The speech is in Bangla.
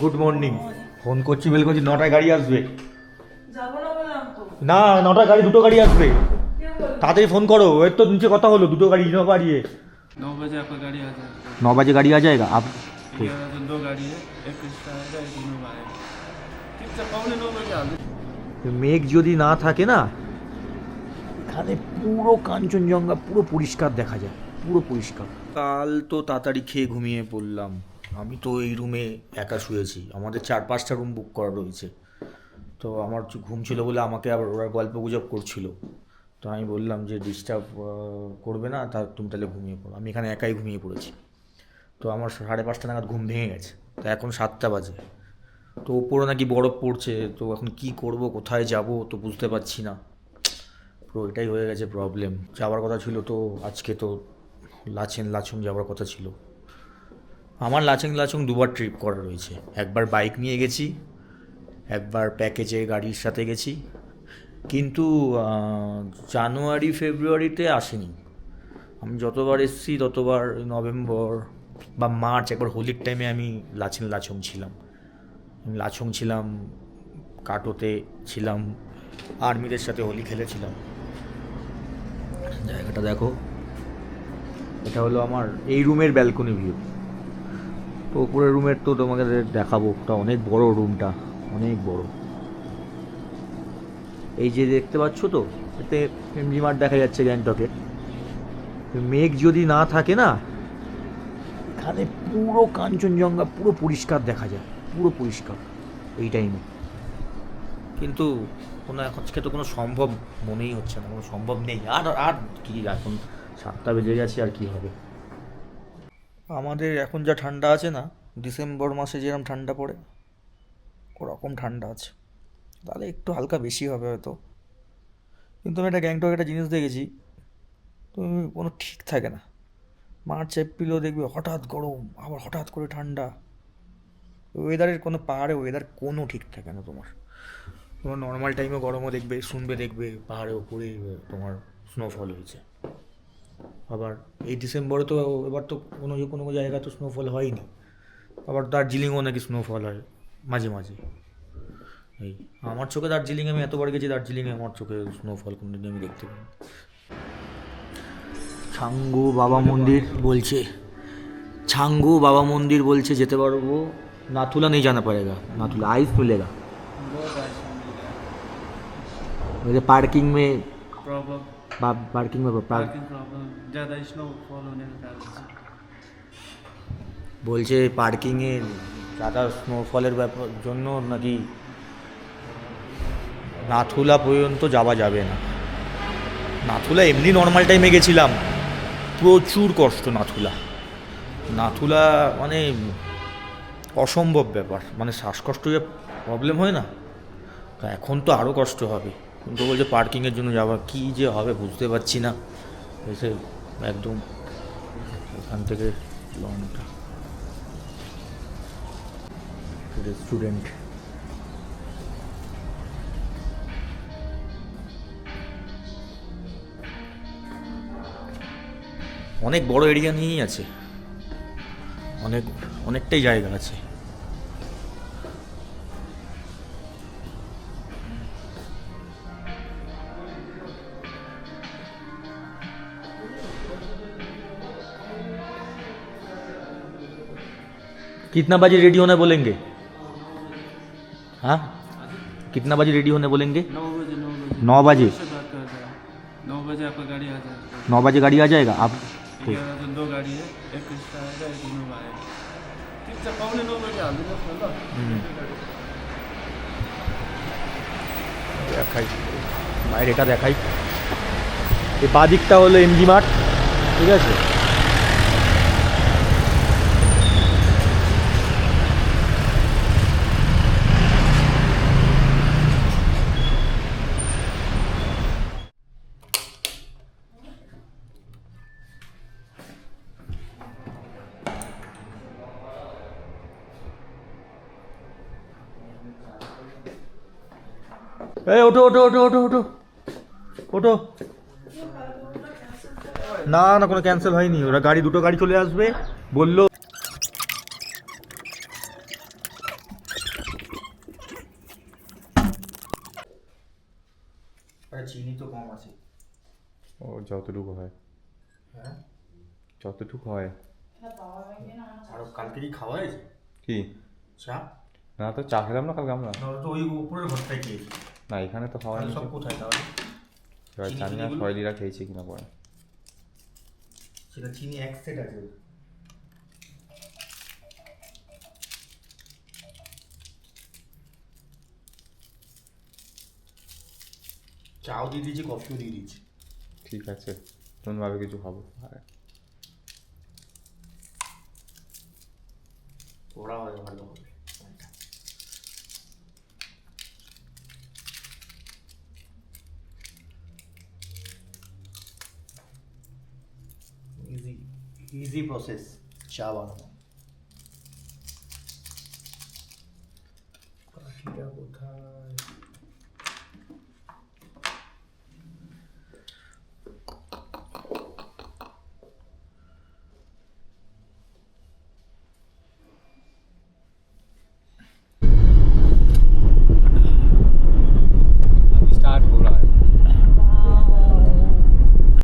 গুড মর্নিং ফোন করছি বেল করছি নটায় গাড়ি আসবে যাবো না বললাম তো না নটায় গাড়ি দুটো গাড়ি আসবে কে বল তাড়াতাড়ি ফোন করো এর তো নিচে কথা হলো দুটো गाड़ी इनोवा गाड़ी है नौ बजे आपका गाड़ी आ जाएगा नौ बजे गाड़ी आ जाएगा आप ग्यारह से दो गाड़ी है एक क्रिस्टा आएगा एक इनोवा आएगा ठीक है पौने नौ बजे आ जाओ মেঘ যদি না থাকে না এখানে পুরো কাঞ্চনজঙ্ঘা পুরো পরিষ্কার দেখা যায় পুরো পরিষ্কার। কাল তো তাড়াতাড়ি খেয়ে ঘুমিয়ে পড়লাম। আমি তো এই রুমে একা শুয়েছি। আমাদের চার পাঁচটা রুম বুক করা রয়েছে। তো আমার ঘুম ছিল বলে আমাকে আবার ওরা গল্প গুজব করছিল। তো আমি বললাম যে ডিস্টার্ব করবে না, তা তুমি তাহলে ঘুমিয়ে পড়ো। আমি এখানে একাই ঘুমিয়ে পড়েছি। তো আমার সাড়ে পাঁচটা নাগাদ ঘুম ভেঙে গেছে। তো এখন সাতটা বাজে। তো ওপরে নাকি বরফ পড়ছে। তো এখন কি করব, কোথায় যাব তো বুঝতে পারছি না। পুরো এটাই হয়ে গেছে প্রবলেম যাওয়ার কথা ছিল তো আজকে তো লাচেন লাচুং যাওয়ার কথা ছিল। আমার লাচেং লাচুং দুবার ট্রিপ করা রয়েছে। একবার বাইক নিয়ে গেছি, একবার প্যাকেজে গাড়ির সাথে গেছি। কিন্তু জানুয়ারি, ফেব্রুয়ারিতে আসেনি। আমি যতবার এসেছি, ততবার নভেম্বর বা মার্চ, একবার হোলির টাইমে আমি লাচেন লাচুং ছিলাম। লাচুং ছিলাম, কাটোতে ছিলাম, আর্মিদের সাথে হোলি খেলেছিলাম। জায়গাটা দেখো। এটা হলো আমার এই রুমের ব্যালকনি ভিউ তো উপরের রুমের তো তোমাকে দেখাবো, ওটা অনেক বড় রুমটা অনেক বড়। এই যে দেখতে পাচ্ছ তো, এতে এমজি মার্ট দেখা যাচ্ছে গ্যাংটকে। মেঘ যদি না থাকে না, এখানে পুরো কাঞ্চনজঙ্ঘা, পুরো পরিষ্কার দেখা যায়, পুরো পরিষ্কার এই টাইমে কিন্তু কোনো আজকে তো কোনো সম্ভব মনেই হচ্ছে না, কোনো সম্ভব নেই। আর আর কি এখন সাতটা বেজে গেছে আর কি হবে। আমাদের এখন যা ঠান্ডা আছে না, ডিসেম্বর মাসে যেরকম ঠান্ডা পড়ে, ওরকম ঠান্ডা আছে। তাহলে একটু হালকা বেশি হবে হয়তো। কিন্তু আমি একটা গ্যাংটক একটা জিনিস দেখেছি তুমি কোনো ঠিক থাকে না। মার্চ, এপ্রিলও দেখবে হঠাৎ গরম, আবার হঠাৎ করে ঠান্ডা। ওয়েদারের কোনো পাহাড়ে ওয়েদার কোনো ঠিক থাকে না তোমার। তোমার নর্মাল টাইমে গরমও দেখবে, শুনবে, দেখবে পাহাড়ে ওপরে তোমার স্নোফল হয়েছে। আবার এই ডিসেম্বরে তো এবার তো কোনো কোনো জায়গায় তো স্নোফল হয়নি। আবার দার্জিলিংও নাকি স্নোফল হয় মাঝে মাঝে। এই আমার চোখে দার্জিলিংয়ে আমি এতবার গেছি দার্জিলিংয়ে আমার চোখে স্নোফল কোনোদিন আমি দেখতে পাই ছাঙ্গু বাবা মন্দির বলছে ছাঙ্গু বাবা মন্দির বলছে যেতে পারব। নাথুলা নেই জানা পারেগা নাথুলা আইস মিলেগা। পার্কিং মে में प्रॉब्लम पा- पार्किंग में पार्क पार्किंग प्रॉब्लम ज़्यादा स्नोफॉल होने के कारण से বলছে পার্কিংয়ে দাদা স্নোফলের ব্যাপার জন্য নাকি নাথুলা পর্যন্ত যাওয়া যাবে না নাথুলা এমনি নর্মাল টাইমে গেছিলাম প্রচুর কষ্ট নাথুলা নাথুলা মানে অসম্ভব ব্যাপার মানে শ্বাসকষ্ট যে প্রবলেম হয় না তা এখন তো আরও কষ্ট হবে কিন্তু বলছে পার্কিংয়ের জন্য যাওয়া, কী যে হবে বুঝতে পারছি না। এসে একদম এখান থেকে লংটা রেস্টুরেন্ট অনেক বড় এরিয়া নিয়েই আছে। অনেক, অনেকটাই জায়গা আছে। कितना बजे रेडी होना बोलेंगे हाँ कितना बजे रेडी होने बोलेंगे नौ बजे नौ बजे नौ बजे से बात कर रहा हूँ नौ बजे आपका गाड़ी आ जाएगा नौ बजे गाड़ी आ जाएगा आप ग्यारह से दो गाड़ी है एक क्रिस्टा आएगा एक इनोवा आएगा ठीक है पौने नौ बजे आ जाओ দেখাই বাইরেটা দেখাই এই বাদিকটা হলো এমজি মার্ট ঠিক আছে এই ওঠো ওঠো ওঠো ওঠো ওঠো। ওঠো। না না কোনো ক্যান্সেল হয়নি। ওরা গাড়ি দুটো গাড়ি চলে আসবে। বলল চিনি তো কম আছে। ও যতটুকু হয়। হ্যাঁ? যতটুকু হয়। আর কালকেরই খাওয়া হয়েছে? কি? চা? না তো চা খেলাম না কালকে আমরা। ওই উপরের ঘরটায় খেয়েছি। না এখানে তো খাওয়া সব কোথায় তাহলে? এবার জানি না? শৈলীরা খেয়েছে কিনা পরে। সেটা চিনি এক সেট আছে। চাও দিয়ে দিয়েছি কফিও দিয়ে দিয়েছি। ঠিক আছে নতুনভাবে কিছু খাব আর। ওরা হয় ভালো হবে ईजी प्रोसेस शाबाश काठिया को